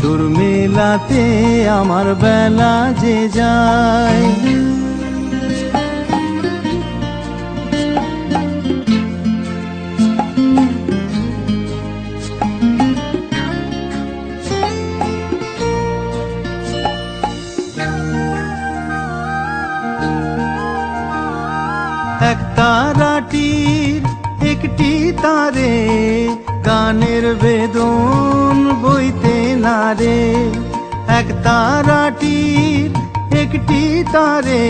সুর মেলাতে আমার বেলা যে যায়। এক একটি তারে গানের বেদন বইতে নারে এক তারাটির একটি তারে,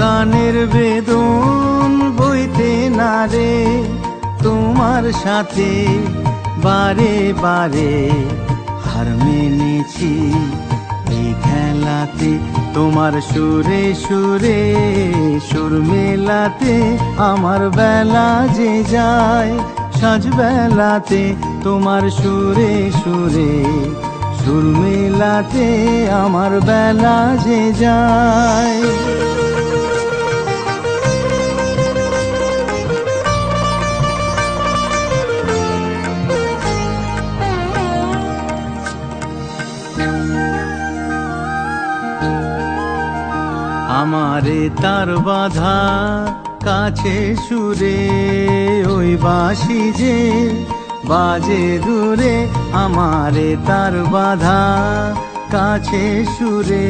গানের বেদন বইতে নারে তোমার সাথে বারে বারে হার মেনেছি। এই খেলাতে তোমার সুরে সুরে, সুর মেলাতে আমার বেলা যে যায় সাজ বেলাতে তোমার সুরে সুরে সুর মেলাতে আমার বেলা যে যায়। আমারে তার বাধা কাছে সুরে, ওই বাসি যে বাজে দূরে, আমারে তার বাধা। কাছে সুরে,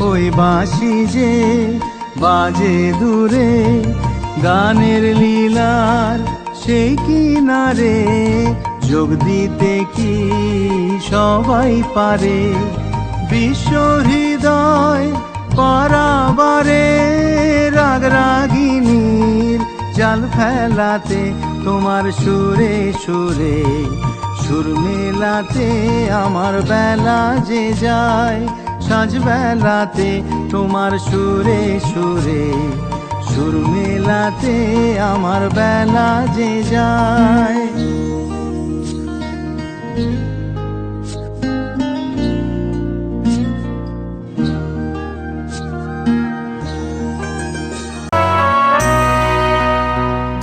ওই বাসি যে বাজে দূরে, গানের লীলার সেই কিনারে যোগ দিতে কি সবাই পারে? বিশ্ব হৃদয় পারাবারে রাগ রাগিনীর জাল ফেলাতে, তোমার সুরে সুরে সুর মেলাতে আমার বেলা যে যায়, সাজ বেলাতে তোমার সুরে সুরে সুর মেলাতে আমার বেলা যে যায়।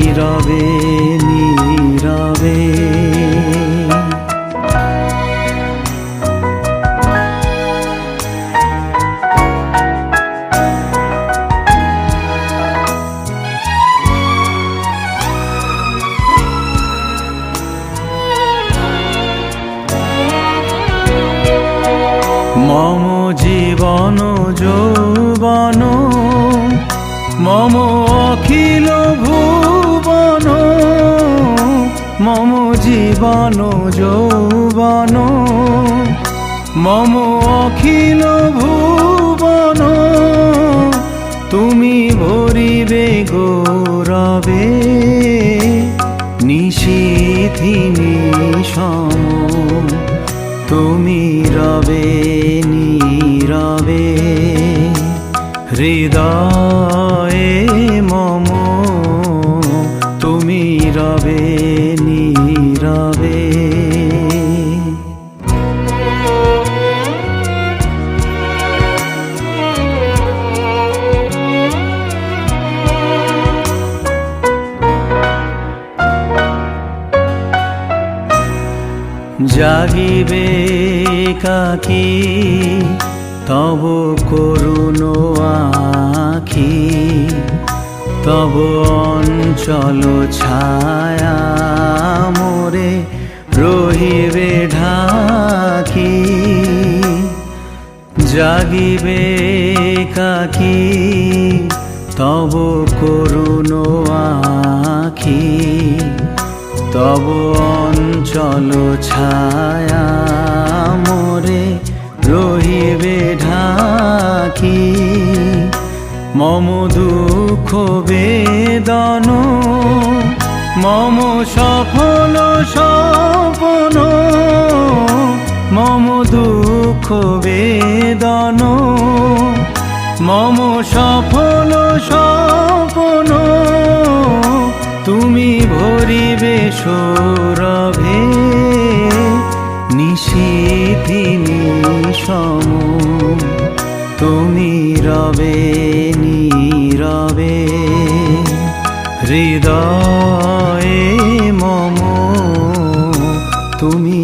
তুমি রবে নীরবে। মম জীবন যৌবন মম অখিল ভুবন মম জীবন যৌবন, মম অখিল ভুবন, তুমি ভরিবে গৌরবে নিশীথিনী সম, তুমি রবে নীরবে, হৃদয়ে মম, তুমি রবে জাগিবে কাকি, তব করুণ আখি, তব অঞ্চল ছায়া মোরে রহিবে ঢাকি। জাগিবে কাকি, তব করুণ আখি, তব অঞ্চল ছায়া মোরে রহিবে ঢাকি। মম দুঃখ বেদন, মম সফল স্বপন, মম দুঃখ বেদন, মম সফল স্বপন। তুমি ভরিবে সৌরভে নীরবে হৃদয়ে মম তুমি